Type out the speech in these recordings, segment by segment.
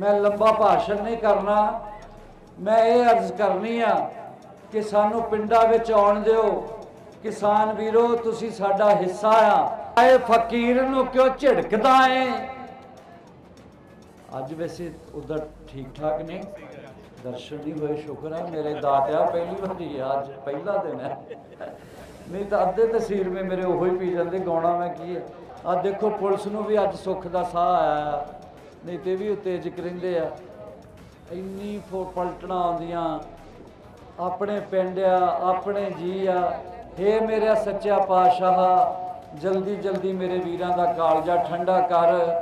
ਮੈਂ ਲੰਬਾ ਭਾਸ਼ਣ ਨਹੀਂ ਕਰਨਾ। ਮੈਂ ਇਹ ਅਰਜ਼ ਕਰਨੀ ਆ ਕਿ ਸਾਨੂੰ ਪਿੰਡਾਂ ਵਿੱਚ ਆਉਣ ਦਿਓ। ਕਿਸਾਨ ਵੀਰੋ, ਤੁਸੀਂ ਸਾਡਾ ਹਿੱਸਾ ਆ। ਇਹ ਫਕੀਰ ਨੂੰ ਕਿਉਂ ਝਿੜਕਦਾ ਏ? ਅੱਜ ਵੈਸੇ ਉਧਰ ਠੀਕ ਠਾਕ ਨੇ। ਦਰਸ਼ਨ ਨਹੀਂ ਹੋਏ, ਸ਼ੁਕਰ ਹੈ ਮੇਰੇ ਦਾਤਿਆ ਪਹਿਲੀ ਵਾਰੀ ਆ, ਅੱਜ ਪਹਿਲਾ ਦਿਨ ਹੈ ਨਹੀਂ ਤਾਂ ਅੱਧੇ ਤਸਵੀਰ ਮੇ ਮੇਰੇ ਉਹੀ ਪੀ ਜਾਂਦੇ, ਗਾਉਣਾ ਮੈਂ ਕੀ ਹੈ ਆ ਦੇਖੋ, ਪੁਲਿਸ ਨੂੰ ਵੀ ਅੱਜ ਸੁੱਖ ਦਾ ਸਾਹ ਆਇਆ। ਨਹੀਂ ਤੇ ਵੀ ਉੱਤੇ ਜ਼ਿਕਰ ਰਹਿੰਦੇ ਆ। ਇੰਨੀ ਫੋ ਪਲਟਣਾ ਆਉਂਦੀਆਂ। ਆਪਣੇ ਪਿੰਡ ਆ, ਆਪਣੇ ਜੀ ਆ। ਹੇ ਮੇਰਾ ਸੱਚਾ ਪਾਤਸ਼ਾਹ, ਜਲਦੀ ਜਲਦੀ ਮੇਰੇ ਵੀਰਾਂ ਦਾ ਕਾਲਜਾ ਠੰਡਾ ਕਰ।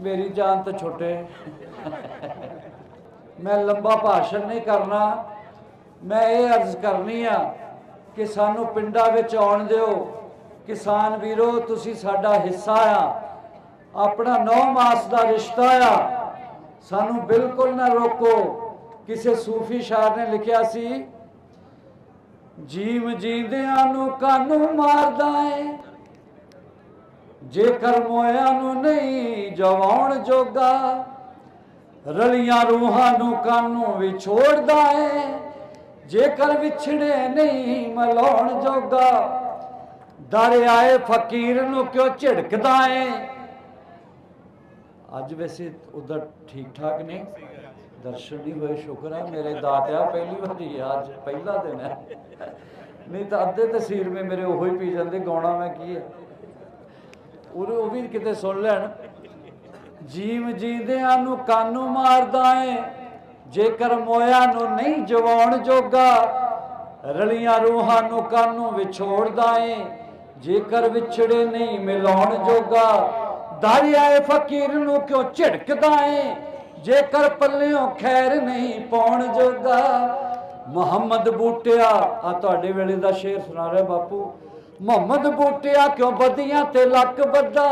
ਮੇਰੀ ਜਾਨ ਤਾਂ ਛੁੱਟੇ। ਮੈਂ ਲੰਬਾ ਭਾਸ਼ਣ ਨਹੀਂ ਕਰਨਾ। ਮੈਂ ਇਹ ਅਰਜ਼ ਕਰਨੀ ਆ ਕਿ ਸਾਨੂੰ ਪਿੰਡਾਂ ਵਿੱਚ ਆਉਣ ਦਿਓ। ਕਿਸਾਨ ਵੀਰੋ, ਤੁਸੀਂ ਸਾਡਾ ਹਿੱਸਾ ਆ। ਆਪਣਾ 9 ਮਾਸ ਦਾ ਰਿਸ਼ਤਾ ਆ। ਸਾਨੂੰ ਬਿਲਕੁਲ ਨਾ ਰੋਕੋ। ਕਿਸੇ ਸੂਫੀ ਸ਼ਾਇਰ ਨੇ ਲਿਖਿਆ ਸੀ, ਜੀਵ ਜੀਂਦਿਆਂ ਨੂੰ ਕਾਨੂੰ ਮਾਰਦਾ ਏ ਜੇਕਰ ਮੋਇਆਂ ਨੂੰ ਨਹੀਂ ਜਵਾਉਣ ਜੋਗਾ, ਰਲੀਆਂ ਰੂਹਾਂ ਨੂੰ ਕਾਨੂੰ ਵਿਛੋੜਦਾ ਏ, ਜੇਕਰ ਵਿਛੜੇ ਨਹੀਂ ਮਲਾਉਣ ਜੋਗਾ, ਦਰ ਆਏ ਫਕੀਰ ਨੂੰ ਕਿਉਂ ਝਿੜਕਦਾ ਏ? ਅੱਜ ਵੈਸੇ ਉਧਰ ਠੀਕ ਠਾਕ ਨੇ। ਦਰਸ਼ਨ ਨਹੀਂ ਹੋਏ, ਸ਼ੁਕਰ ਹੈ ਮੇਰੇ ਦਾਤਿਆ ਪਹਿਲੀ ਵਾਰੀ ਆ, ਅੱਜ ਪਹਿਲਾ ਦਿਨ ਹੈ ਨਹੀਂ ਤਾਂ ਅੱਧੇ ਤਸਵੀਰ ਮੇ ਮੇਰੇ ਉਹੋ ਹੀ ਪੀ ਜਾਂਦੇ, ਗਾਉਣਾ ਮੈਂ ਕੀ ਹੈ ਉਹ ਉਹ ਵੀ ਕਿਤੇ ਸੁਣ ਲੈਣ। ਜੀਵ ਜੀਂਦਿਆਂ ਨੂੰ ਕਾਨੂੰ ਮਾਰਦਾ ਏ, ਜੇਕਰ ਮੋਇਆ ਨੂੰ ਨਹੀਂ ਜਵਾਉਣ ਜੋਗਾ, ਰਲੀਆਂ ਰੂਹਾਂ ਨੂੰ ਕਾਨੂੰ ਵਿਛੋੜਦਾ ਏ, ਜੇਕਰ ਵਿਛੜੇ ਨਹੀਂ ਮਿਲਾਉਣ ਜੋਗਾ ਦਾਰਿਆਏ ਫਕੀਰ ਨੂੰ ਕਿਉਂ ਝਿੜਕਦਾ ਏ ਜੇਕਰ ਪੱਲਿਓਂ ਖੈਰ ਨਹੀਂ ਪਾਉਣ ਜੋਗਾ, ਮੁਹੰਮਦ ਬੂਟਿਆ ਆ ਤੁਹਾਡੇ ਵੇਲੇ ਦਾ ਸ਼ੇਰ ਸੁਣਾ ਰਿਹਾ ਬਾਪੂ, ਮੁਹੰਮਦ ਬੂਟਿਆ ਕਿਉਂ ਬਦੀਆਂ ਤੇ ਲੱਕ ਬੱਦਾ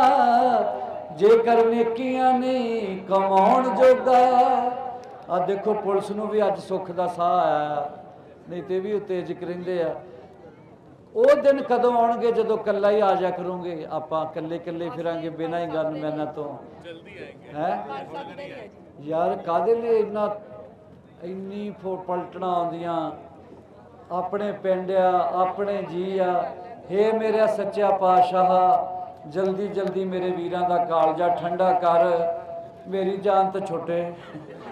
ਜੇਕਰ ਨੇਕੀਆਂ ਨਹੀਂ ਕਮਾਉਣ ਜੋਗਾ ਆ ਦੇਖੋ ਪੁਲਿਸ ਨੂੰ ਵੀ ਅੱਜ ਸੁੱਖ ਦਾ ਸਾਹ ਆਇਆ, ਨਹੀਂ ਤੇ ਵੀ ਉੱਤੇ ਜ਼ਿਕਰ ਰਹਿੰਦੇ ਆ। ਉਹ ਦਿਨ ਕਦੋਂ ਆਉਣਗੇ? ਜਦੋਂ ਕੱਲਾ ਹੀ ਆ ਜਾ ਕਰੋਗੇ। ਆਪਾਂ ਕੱਲੇ ਕੱਲੇ ਫਿਰਾਂਗੇ ਬਿਨਾਂ ਹੀ ਗਨਮੈਨਾਂ ਤੋਂ। ਜਲਦੀ ਆਏਗੇ। ਹੈ? ਯਾਰ ਕਾਦੇ ਲਈ ਇੰਨਾ ਇੰਨੀ ਫੋ ਪਲਟਣਾ ਆਉਂਦੀਆਂ? ਆਪਣੇ ਪਿੰਡ ਆ ਆਪਣੇ ਜੀ ਆ। ਹੇ ਮੇਰਾ ਸੱਚਾ ਪਾਤਸ਼ਾਹ ਜਲਦੀ ਜਲਦੀ ਮੇਰੇ ਵੀਰਾਂ ਦਾ ਕਾਲਜਾ ਠੰਡਾ ਕਰ। ਮੇਰੀ ਜਾਨ ਤਾਂ ਛੁੱਟੇ।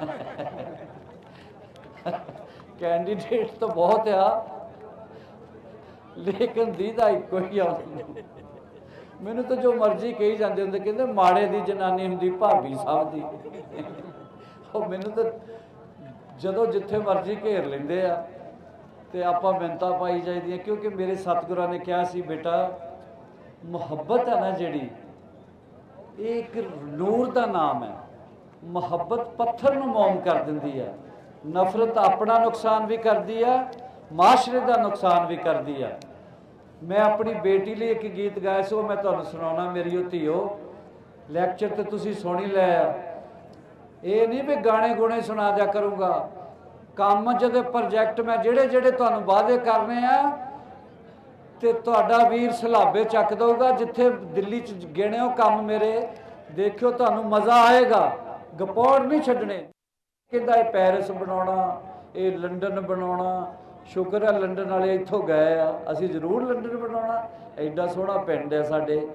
ਕੈਂਡੀਡੇਟ ਤਾਂ ਬਹੁਤ ਆ। ਲੇਕਿਨ ਦੀਦਾ ਇੱਕੋ ਹੀ ਆਉਂਦਾ ਮੈਨੂੰ ਤਾਂ ਜੋ ਮਰਜ਼ੀ ਕਹੀ ਜਾਂਦੇ ਹੁੰਦੇ, ਕਹਿੰਦੇ ਮਾੜੇ ਦੀ ਜਨਾਨੀ ਹੁੰਦੀ, ਭਾਬੀ ਸਾਹਿਬ ਦੀ। ਉਹ ਮੈਨੂੰ ਤਾਂ ਜਦੋਂ ਜਿੱਥੇ ਮਰਜ਼ੀ ਘੇਰ ਲੈਂਦੇ ਆ, ਤੇ ਆਪਾਂ ਮਿੰਤਾ ਪਾਈ ਜਾਈਦੀਆਂ, ਕਿਉਂਕਿ ਮੇਰੇ ਸਤਿਗੁਰਾਂ ਨੇ ਕਿਹਾ ਸੀ, ਬੇਟਾ, ਮੁਹੱਬਤ ਹੈ ਨਾ ਜਿਹੜੀ, ਇਹ ਇੱਕ ਨੂਰ ਦਾ ਨਾਮ ਹੈ। ਮੁਹੱਬਤ ਪੱਥਰ ਨੂੰ ਮੌਮ ਕਰ ਦਿੰਦੀ ਹੈ। ਨਫ਼ਰਤ ਆਪਣਾ ਨੁਕਸਾਨ ਵੀ ਕਰਦੀ ਹੈ ਮਾਸ਼ਰੇ ਦਾ ਨੁਕਸਾਨ ਵੀ ਕਰਦੀ ਆ। ਮੈਂ ਆਪਣੀ ਬੇਟੀ ਲਈ ਇੱਕ ਗੀਤ ਗਾਇਆ ਸੀ, ਉਹ ਮੈਂ ਤੁਹਾਨੂੰ ਸੁਣਾਉਣਾ, ਮੇਰੀ ਉਹ ਧੀਓ। ਲੈਕਚਰ ਤੇ ਤੁਸੀਂ ਸੁਣ ਹੀ ਲਿਆ ਇਹ ਨਹੀਂ ਵੀ ਗਾਣੇ ਗੁਣੇ ਸੁਣਾ ਦਿਆ ਕਰੂੰਗਾ। ਕੰਮ ਜਦੋਂ ਪ੍ਰੋਜੈਕਟ ਮੈਂ ਜਿਹੜੇ ਜਿਹੜੇ ਤੁਹਾਨੂੰ ਵਾਅਦੇ ਕਰਨੇ ਆ, ਤੇ ਤੁਹਾਡਾ ਵੀਰ ਸਲਾਬੇ ਚੱਕ ਦਊਗਾ, ਜਿੱਥੇ ਦਿੱਲੀ ਚ ਗਿਣਿਓ ਕੰਮ ਮੇਰੇ। ਦੇਖਿਓ ਤੁਹਾਨੂੰ ਮਜ਼ਾ ਆਏਗਾ। ਗਪੌੜ ਨਹੀਂ ਛੱਡਣੇ। ਕਹਿੰਦਾ ਇਹ ਪੈਰਿਸ ਬਣਾਉਣਾ, ਇਹ ਲੰਡਨ ਬਣਾਉਣਾ ਸ਼ੁਕਰ ਹੈ ਲੰਡਨ ਵਾਲੇ ਇੱਥੋਂ ਗਏ ਆ। ਅਸੀਂ ਜ਼ਰੂਰ ਲੰਡਨ ਬਣਾਉਣਾ। ਐਡਾ ਸੋਹਣਾ ਪਿੰਡ ਹੈ ਸਾਡੇ।